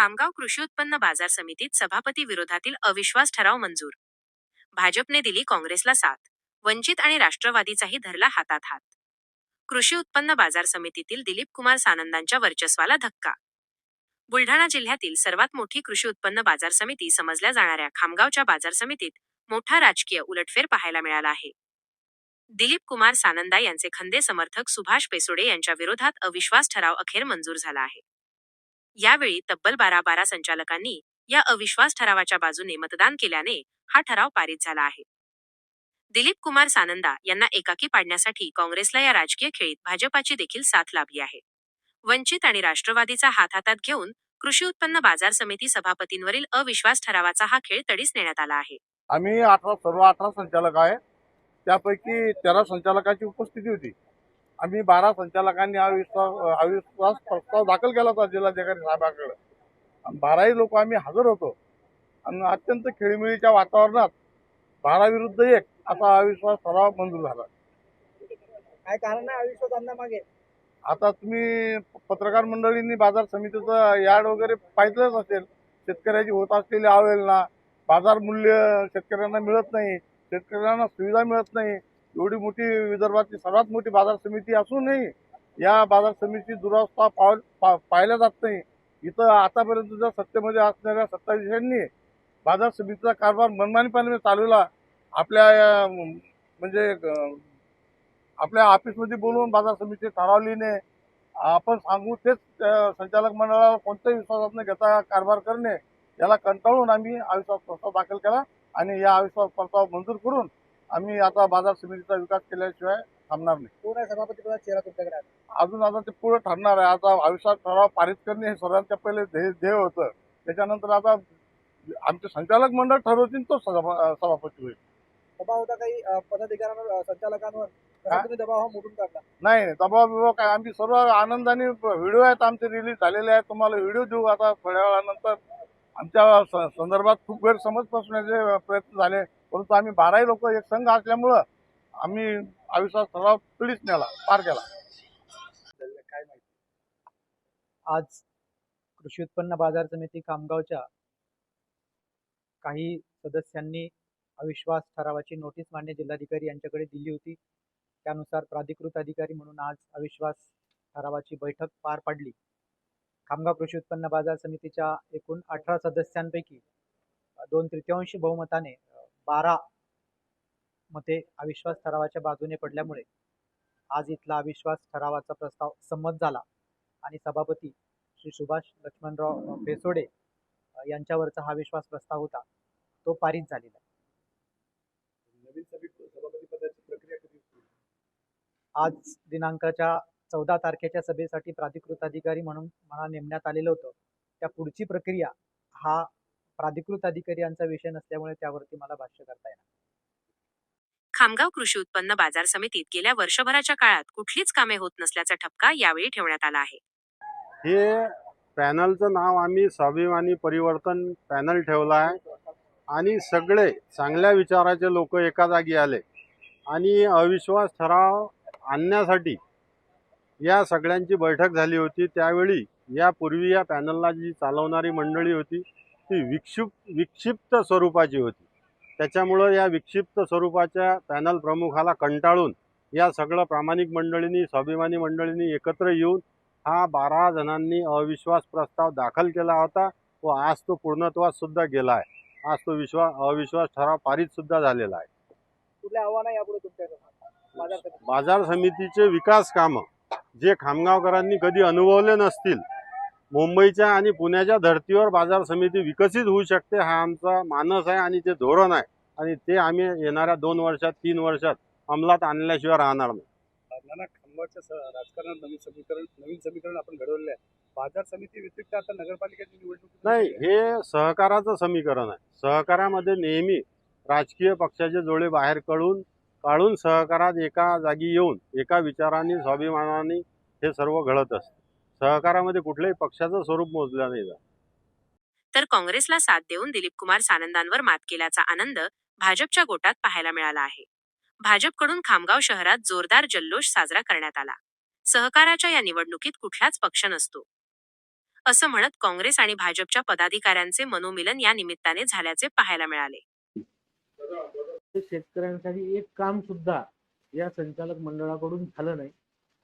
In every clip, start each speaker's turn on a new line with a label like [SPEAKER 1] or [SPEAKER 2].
[SPEAKER 1] खामगाव कृषी उत्पन्न बाजार समितीत सभापती विरोधातील अविश्वास ठराव मंजूर. भाजपने दिली काँग्रेसला साथ. वंचित आणि राष्ट्रवादीचाही धरला हातात हात. कृषी उत्पन्न बाजार समितीतील दिलीप कुमार सानंदांच्या वर्चस्वाला धक्का. बुलढाणा जिल्ह्यातील सर्वात मोठी कृषी उत्पन्न बाजार समिती समजल्या जाणाऱ्या खामगावच्या बाजार समितीत मोठा राजकीय उलटफेर पाहायला मिळाला आहे. दिलीप कुमार सानंदा यांचे खंदे समर्थक सुभाष पेसोडे यांच्या विरोधात अविश्वास ठराव अखेर मंजूर झाला आहे. यावेळी तब्बल बारा बारा संचालकांनी या अविश्वास ठरावाच्या बाजूने मतदान केल्याने हा ठराव पारित झाला आहे. दिलीप कुमार सानंदा यांना एकाकी पाडण्यासाठी काँग्रेसला या राजकीय खेळीत भाजपाची देखील साथ लाभली आहे. वंचित आणि राष्ट्रवादीचा हात हातात घेऊन कृषी उत्पन्न बाजार समिती सभापतींवरील अविश्वास ठरावाचा हा खेळ तडीस नेण्यात आला आहे.
[SPEAKER 2] आम्ही अठरा सर्व अठरा संचालक आहे त्यापैकी तेरा संचालकांची उपस्थिती होती. आम्ही बारा संचालकांनी हा विश्वास अविश्वास प्रस्ताव दाखल केला होता जिल्हाधिकारी साहेबांकडे. आणि बाराही लोक आम्ही हजर होतो. आणि अत्यंत खेळीमेळीच्या वातावरणात बारा विरुद्ध एक असा अविश्वास ठराव मंजूर झाला.
[SPEAKER 3] काय कारण आहे अविश्वास आणण्या मागे?
[SPEAKER 2] आता तुम्ही पत्रकार मंडळींनी बाजार समितीचं यार्ड वगैरे पाहिलंच असेल. शेतकऱ्याची होत असलेली अवहेलना बाजार मूल्य शेतकऱ्यांना मिळत नाही शेतकऱ्यांना सुविधा मिळत नाही. एवढी मोठी विदर्भातली सर्वात मोठी बाजार समिती असूनही या बाजार समितीची दुरावस्था पाव पा पाहिल्या जात नाही. इथं आतापर्यंतच्या सत्तेमध्ये असणाऱ्या सत्ताधीशांनी बाजार समितीचा कारभार मनमानीपणे चालवला आपल्या म्हणजे आपल्या ऑफिसमध्ये बोलवून बाजार समिती ठराव लिहिणे आपण सांगू तेच संचालक मंडळाला कोणत्याही विश्वासात न घेता कारभार करणे याला कंटाळून आम्ही अविश्वास प्रस्ताव दाखल केला आणि या अविश्वास प्रस्ताव मंजूर करून आम्ही आता बाजार समितीचा विकास केल्याशिवाय थांबणार नाही.
[SPEAKER 3] आहे सभापती पदाचा चेहरा तुमच्याकडे आहे?
[SPEAKER 2] अजून आता ते पुढे ठरणार आहे. आता अविश्वास ठराव पारित करणे हे सर्वांच्या पहिले ध्येय ध्येय होतं. त्याच्यानंतर आता आमचे संचालक मंडळ ठरवतील तो सभा- सभापती होईल.
[SPEAKER 3] दबाव होता काही अं, पदाधिकाऱ्यांवर अं, संचालकांवर? कसा? तुम्ही दबाव हा मोडून काढला.
[SPEAKER 2] नाही नाही, दबाव बिबाव काय? आम्ही सर्व आनंदाने व्हिडिओ आहेत आमचे रिलीज झालेले आहेत. तुम्हाला व्हिडिओ देऊ आता थोड्या वेळानंतर. आमच्या स- संदर्भात खूप गैरसमज पसरण्याचे प्रयत्न झाले. परंतु आम्ही बाराही लोक एक संघ असल्यामुळं आम्ही अविश्वास ठराव पिढीच नेला पार केला.
[SPEAKER 3] काय माहिती
[SPEAKER 4] आज कृषी उत्पन्न बाजार समिती खामगावच्या काही सदस्यांनी अविश्वास ठरावाची नोटीस मान्य जिल्हाधिकारी यांच्याकडे दिली होती. त्यानुसार प्राधिकृत अधिकारी म्हणून आज अविश्वास ठरावाची बैठक पार पाडली. खामगाव कृषी उत्पन्न बाजार समितीच्या एकूण अठरा सदस्यांपैकी दोन तृतीयांश बहुमताने बारा मते अविश्वास ठरावाच्या बाजूने पडल्यामुळे आज इथला अविश्वास ठरावाचा प्रस्ताव संमत झाला. आणि सभापती श्री सुभाष लक्ष्मणराव बेसोडे यांच्यावरचा हा विश्वास प्रस्ताव होता. तो पारित झालेला? आज दिनांकाच्या चौदा तारखेच्या सभेसाठी प्राधिकृत अधिकारी म्हणून मला नेमण्यात आलेलं होतं. त्या पुढची प्रक्रिया हा प्राधिकृत अधिकारी यांचा विषय नसल्यामुळे त्यावरती मला भाष्य करता येणार.
[SPEAKER 1] खामगाव कृषी उत्पन्न बाजार समितीत गेल्या वर्षभराच्या काळात कुठलीच कामे होत नसल्याचा ठपका यावेळी ठेवण्यात आला आहे.
[SPEAKER 5] हे पॅनलचं नाव आम्ही स्वाभिमानी परिवर्तन पॅनल ठेवलं आहे. आणि सगळे चांगल्या विचाराचे लोक एका जागी आले. आणि अविश्वास ठराव आणण्यासाठी या सगळ्यांची बैठक झाली होती. त्यावेळी यापूर्वी या पॅनलला जी चालवणारी मंडळी होती ती विक्षिप्त विक्षिप्त स्वरूपाची होती. त्याच्यामुळं या विक्षिप्त स्वरूपाच्या पॅनल प्रमुखाला कंटाळून या सगळं प्रामाणिक मंडळींनी स्वाभिमानी मंडळींनी एकत्र येऊन हा बारा जणांनी अविश्वास प्रस्ताव दाखल केला होता व आज तो पूर्णत्वास सुद्धा गेला आहे. आज तो विश्वास अविश्वास ठराव पारित सुद्धा झालेला आहे.
[SPEAKER 3] कुठल्या आव्हानं यापुढे तुमच्याकडे बाजार
[SPEAKER 5] समितीचे विकास कामं जे खामगावकरांनी कधी अनुभवले नसतील मुंबईच्या आणि पुण्याच्या धर्तीवर बाजार समिती विकसित होऊ शकते हा आमचा मानस आहे आणि ते धोरण आहे. आणि ते आम्ही येणाऱ्या दोन वर्षात तीन वर्षात अंमलात आणल्याशिवाय राहणार नाही.
[SPEAKER 3] नाना खामगावच्या स- राजकारणात नवीन समीकरण नवीन समीकरण आपण घडवलेलं आहे. बाजार समिती व्यतिरिक्त आता नगरपालिकेची निवडणूक
[SPEAKER 5] नाही हे सहकाराचं समीकरण आहे. सहकारामध्ये नेहमी राजकीय पक्षाचे जोडे बाहेर काढून काढून सहकारात एका जागी येऊन एका विचाराने स्वाभिमानाने हे सर्व घडत असते. सहकारामध्ये कुठल्याही पक्षाचं स्वरूप मोजलं नाही जात.
[SPEAKER 1] तर काँग्रेसला साथ देऊन दिलीप कुमार सानंदांवर मात केल्याचा आनंद भाजपच्या गोटात पाहायला मिळाला आहे. भाजपकडून खामगाव शहरात जोरदार जल्लोष साजरा करण्यात आला. सहकाराच्या या निवडणुकीत कुठलाच पक्ष नसतो. असं म्हणत काँग्रेस आणि भाजपच्या पदाधिकाऱ्यांचे मनोमिलन या निमित्ताने झाल्याचे पाहायला मिळाले.
[SPEAKER 6] शेतकऱ्यांसाठी एक काम सुद्धा या संचालक मंडळाकडून झालं नाही.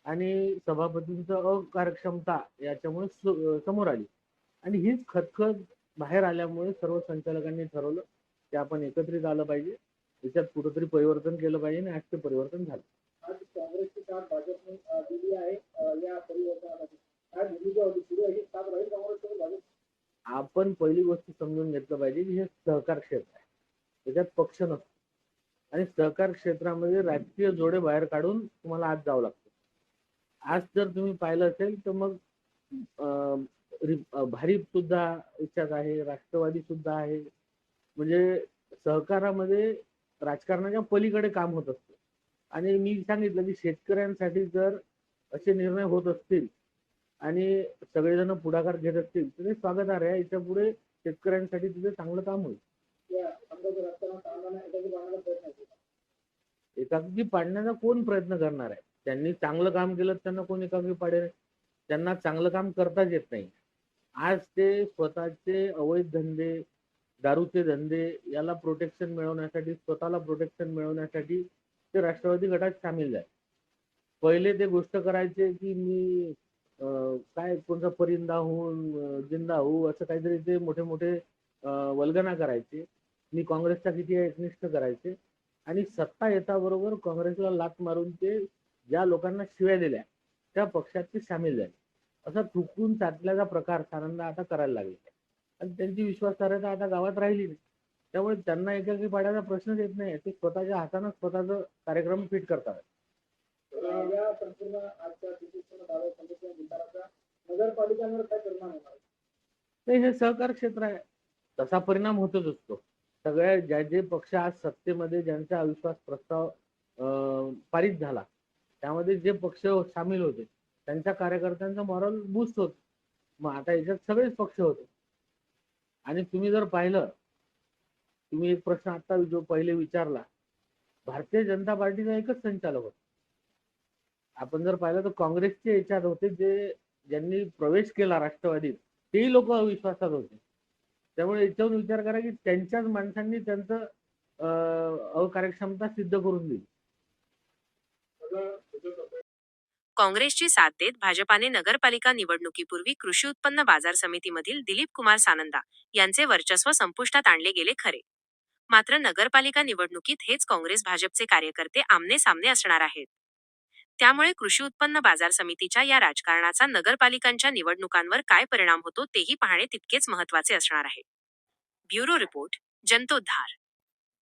[SPEAKER 6] आणि सभापतींचं अकार्यक्षमता याच्यामुळे समोर आली. आणि हीच खतखत बाहेर आल्यामुळे सर्व संचालकांनी ठरवलं की आपण एकत्रित आलं पाहिजे. याच्यात कुठंतरी परिवर्तन केलं पाहिजे आणि आज ते परिवर्तन झालं. आज काँग्रेसची साथ भाजपने दिली आहे या परिवर्तनासाठी काय भूमिका होती सुरू साथ राहील काँग्रेससोबत भाजप? आपण पहिली गोष्ट समजून घेतलं पाहिजे की हे सहकार क्षेत्र आहे. त्याच्यात पक्ष नसतो. आणि सहकार क्षेत्रामध्ये राजकीय जोडे बाहेर काढून तुम्हाला आज जावं लागतं. आज जर तुम्ही पाहिलं असेल तर मग अं, भारीप सुद्धा इच्छाच आहे राष्ट्रवादी सुद्धा आहे. म्हणजे सहकारामध्ये राजकारणाच्या पलीकडे काम होत असतं. आणि मी सांगितलं की शेतकऱ्यांसाठी जर असे निर्णय होत असतील आणि सगळेजण पुढाकार घेत असतील तर ते स्वागतार्ह आहे. याच्यापुढे शेतकऱ्यांसाठी तिथे चांगलं काम होईल. एकाकी पाडण्याचा कोण प्रयत्न करणार आहे? त्यांनी चांगलं काम केलं त्यांना कोणी कमी पाडेल त्यांना चांगलं काम करताच येत नाही. आज ते स्वतःचे अवैध धंदे दारूचे धंदे याला प्रोटेक्शन मिळवण्यासाठी स्वतःला प्रोटेक्शन मिळवण्यासाठी ते राष्ट्रवादी गटात सामील झाले. पहिले ते गोष्ट करायचे की मी काय कोणता परिंदा होऊन जिंदा होऊ असं काहीतरी ते मोठे मोठे वल्गना करायचे. मी काँग्रेसचा किती एकनिष्ठ करायचे. आणि सत्ता येताबरोबर काँग्रेसला लात मारून ते ज्या लोकांना शिव्या दिल्या त्या पक्षात ते सामील झाले. असा थुकून चाटल्याचा प्रकार सारांना आता करायला लागले. आणि त्यांची विश्वासार्हता आता गावात राहिली नाही. त्यामुळे त्यांना एकाकी पाड्याचा प्रश्नच येत नाही. ते स्वतःच्या हातानं स्वतःचा कार्यक्रम फिट करतात. नगरपालिकांवर काय परिणाम नाही हे सहकार क्षेत्र आहे. तसा परिणाम होतच असतो. सगळ्या ज्या जे पक्ष आज सत्तेमध्ये ज्यांचा अविश्वास प्रस्ताव पारित झाला त्यामध्ये जे पक्ष सामील होते त्यांच्या कार्यकर्त्यांचा मॉरल बूस्ट होत. मग आता याच्यात सगळेच पक्ष होते. आणि तुम्ही जर पाहिलं तुम्ही एक प्रश्न आता जो पहिले विचारला भारतीय जनता पार्टीचा एकच संचालक होता. आपण जर पाहिलं तर काँग्रेसचे याच्यात होते जे ज्यांनी प्रवेश केला राष्ट्रवादीत तेही लोक अविश्वासात होते. त्यामुळे याच्यावर विचार करा की त्यांच्याच माणसांनी त्यांचं अं, अकार्यक्षमता सिद्ध करून दिली.
[SPEAKER 1] काँग्रेसची साथ देत भाजपाने नगरपालिका निवडणुकीपूर्वी कृषी उत्पन्न बाजार समितीमधील दिलीप कुमार सानंदा यांचे वर्चस्व संपुष्टात आणले गेले खरे. मात्र नगरपालिका निवडणुकीत हेच काँग्रेस भाजपचे कार्यकर्ते आमने सामने असणार आहेत. त्यामुळे कृषी उत्पन्न बाजार समितीच्या या राजकारणाचा नगरपालिकांच्या निवडणुकांवर काय परिणाम होतो तेही पाहणे तितकेच महत्त्वाचे असणार आहे. Bureau report Jantoddhar.